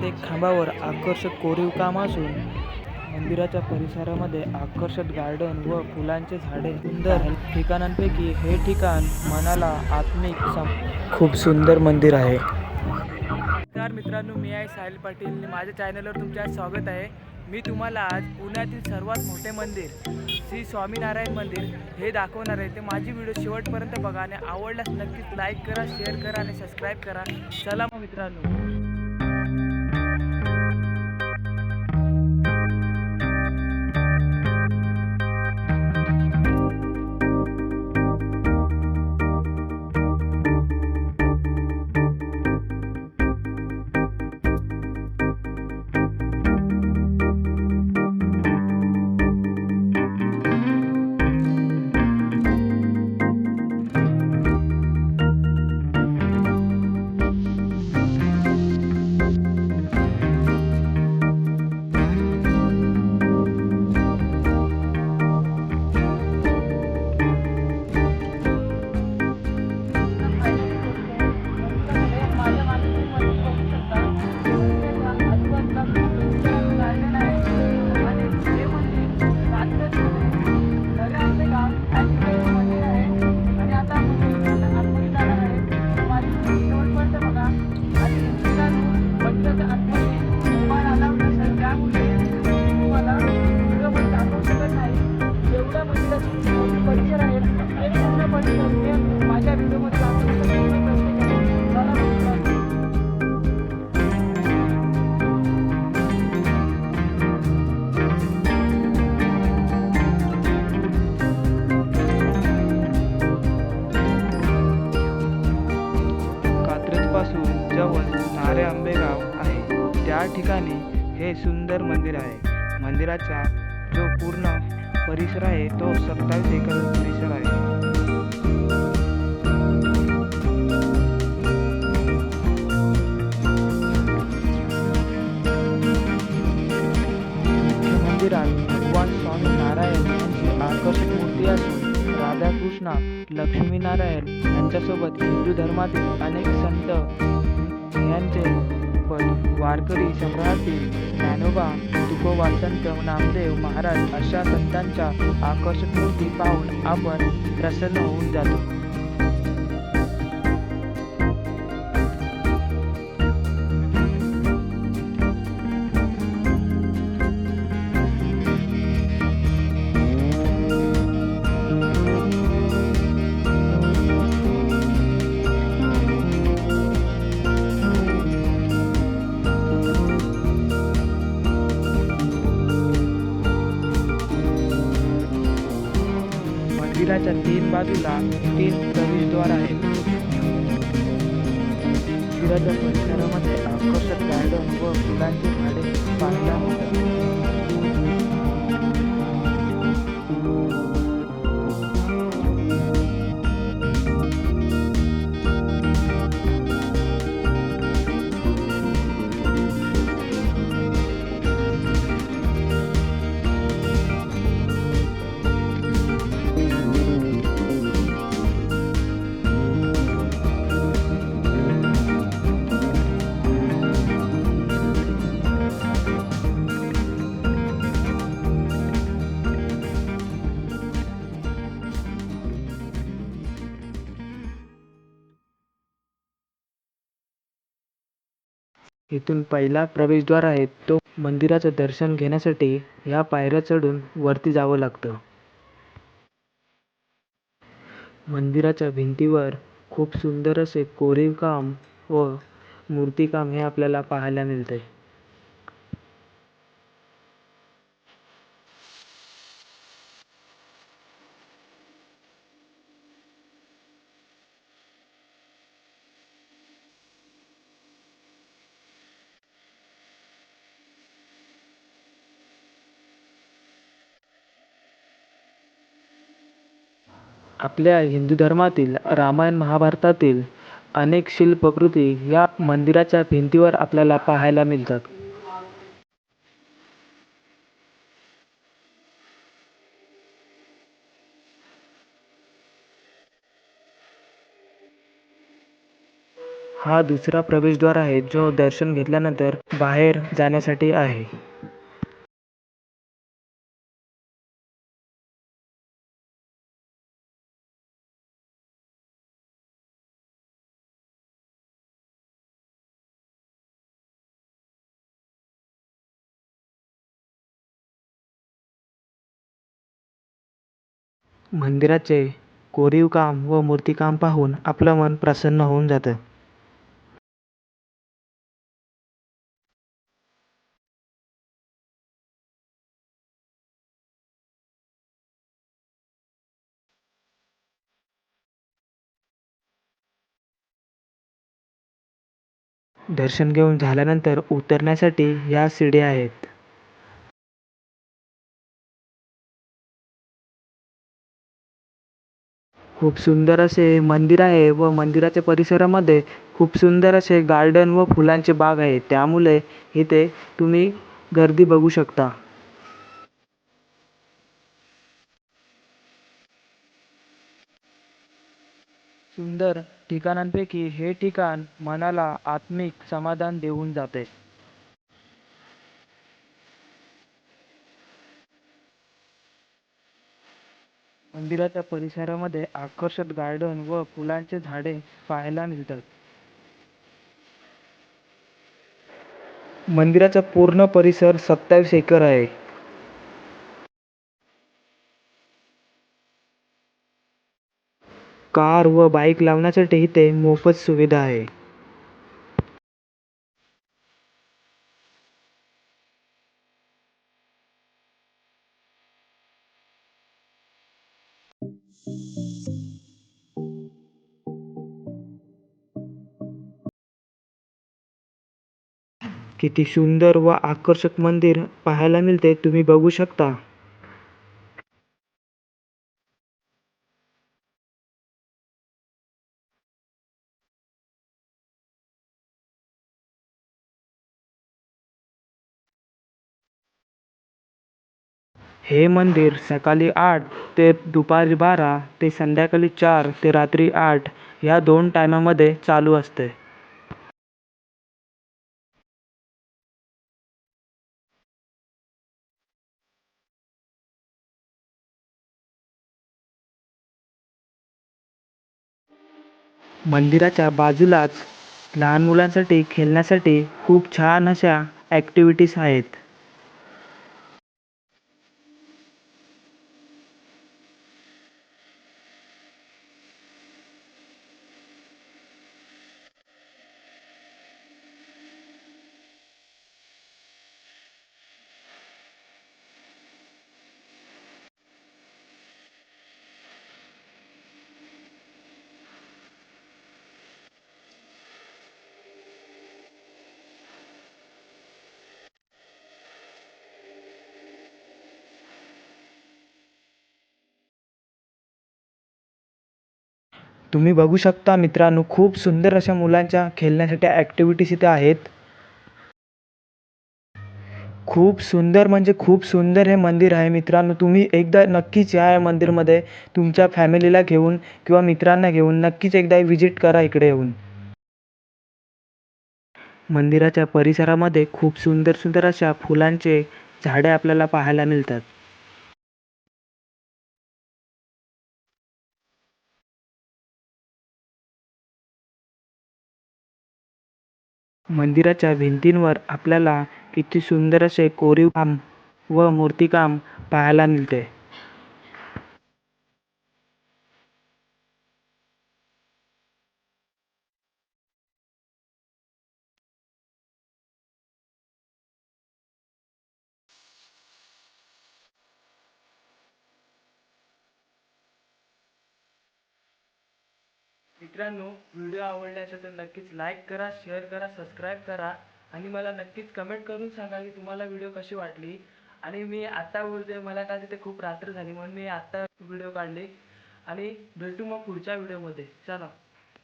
प्रत्येक खांबावर आकर्षक कोरीव काम असून मंदिराच्या परिसरामध्ये आकर्षक गार्डन व फुलांचे झाडे सुंदर ठिकाणांपैकी हे ठिकाण मनाला आत्मिक खूप सुंदर मंदिर आहे. नमस्कार मित्रांनो मी आहे साहिल पाटील. माझ्या चॅनलवर तुमचे आज स्वागत आहे. मी तुम्हाला आज पुण्यातील सर्वात मोठे मंदिर श्री स्वामीनारायण मंदिर हे दाखवणार आहे. ते माझी व्हिडिओ शेवटपर्यंत बघा आणि आवडल्यास नक्कीच लाईक करा शेअर करा आणि सबस्क्राईब करा. चला मग मित्रांनो. हे सुंदर मंदिर आहे. मंदिराचा जो पूर्ण परिसर आहे तो सत्तावीस एकर परिसर आहे. मंदिरात भगवान स्वामी नारायण यांची आकर्षक मूर्ती असून राधाकृष्ण लक्ष्मीनारायण यांच्यासोबत हिंदू धर्मातील अनेक संत यांचे पण वारकरी सम्राटी ज्ञानोबा तुकोबा संत नामदेव महाराज अशा संतांच्या आकर्षक मूर्ती पाहून आपण प्रसन्न होऊन जातो. मंदिराच्या तीन बाजूला तीन प्रवेशद्वार आहेत. मंदिराच्या परिसरामध्ये आकर्षक गार्डन व फुलांची झाडे पाहायला मिळतात. इथून पहिला प्रवेशद्वार आहे तो मंदिराचं दर्शन घेण्यासाठी या पायऱ्या चढून वरती जावं लागतं. मंदिराच्या भिंतीवर खूप सुंदर असे कोरीव काम व मूर्तिकाम हे आपल्याला पाहायला मिळते आपल्या हिंदू धर्मातील रामायण महाभारतातील अनेक शिल्पकृती या मंदिराच्या भिंतीवर आपल्याला पाहायला मिळतात. हा दुसरा प्रवेशद्वार आहे जो दर्शन घेतल्यानंतर बाहेर जाण्यासाठी आहे. मंदिराचे कोरीव काम व मूर्तिकाम पाहून आपलं मन प्रसन्न होऊन जातं. दर्शन घेऊन झाल्यानंतर उतरण्यासाठी या शिड्या आहेत. खूप सुंदर असे मंदिर आहे व मंदिराच्या परिसरामध्ये खूप सुंदर असे गार्डन व फुलांचे बाग आहे. त्यामुळे इथे तुम्ही गर्दी बघू शकता. सुंदर ठिकाणांपैकी हे ठिकाण मनाला आत्मिक समाधान देऊन जाते. मंदिराच्या परिसरामध्ये आकर्षक गार्डन व फुलांचे झाडे पाहायला मिळतात. मंदिराचा पूर्ण परिसर सत्तावीस एकर आहे. कार व बाईक लावण्यासाठी इथे मोफत सुविधा आहे. किती सुंदर व आकर्षक मंदिर पाहायला मिळते तुम्ही बघू शकता. हे मंदिर सकाळी आठ ते दुपारी बारा ते संध्याकाळी चार ते रात्री आठ या दोन टायमामध्ये चालू असते. मंदिराच्या बाजूलाच लहान मुलांसाठी खेळण्यासाठी खूप छान अशा ॲक्टिव्हिटीज आहेत. तुम्ही बघू शकता मित्रांनो खूप सुंदर अशा मुलांच्या खेळण्यासाठी ॲक्टिव्हिटीज इथे आहेत. खूप सुंदर म्हणजे खूप सुंदर हे मंदिर आहे मित्रांनो. तुम्ही एकदा नक्कीच या या मंदिरमध्ये तुमच्या फॅमिलीला घेऊन किंवा मित्रांना घेऊन नक्कीच एकदा व्हिजिट करा इकडे येऊन. मंदिराच्या परिसरामध्ये खूप सुंदर सुंदर अशा फुलांचे झाडे आपल्याला पाहायला मिळतात. मंदिराच्या भिंतींवर आपल्याला किती सुंदर असे कोरीव काम व मूर्तिकाम पाहायला मिळते. मित्रांनो व्हिडिओ आवडला असेल तर नक्कीच लाईक करा शेअर करा सबस्क्राईब करा आणि मला नक्कीच कमेंट करून सांगा की तुम्हाला व्हिडिओ कशी वाटली. आणि मी आत्ता बोलते मला का तिथे खूप रात्र झाली म्हणून मी आत्ता व्हिडिओ काढले. आणि भेटू मग पुढच्या व्हिडिओमध्ये. चला.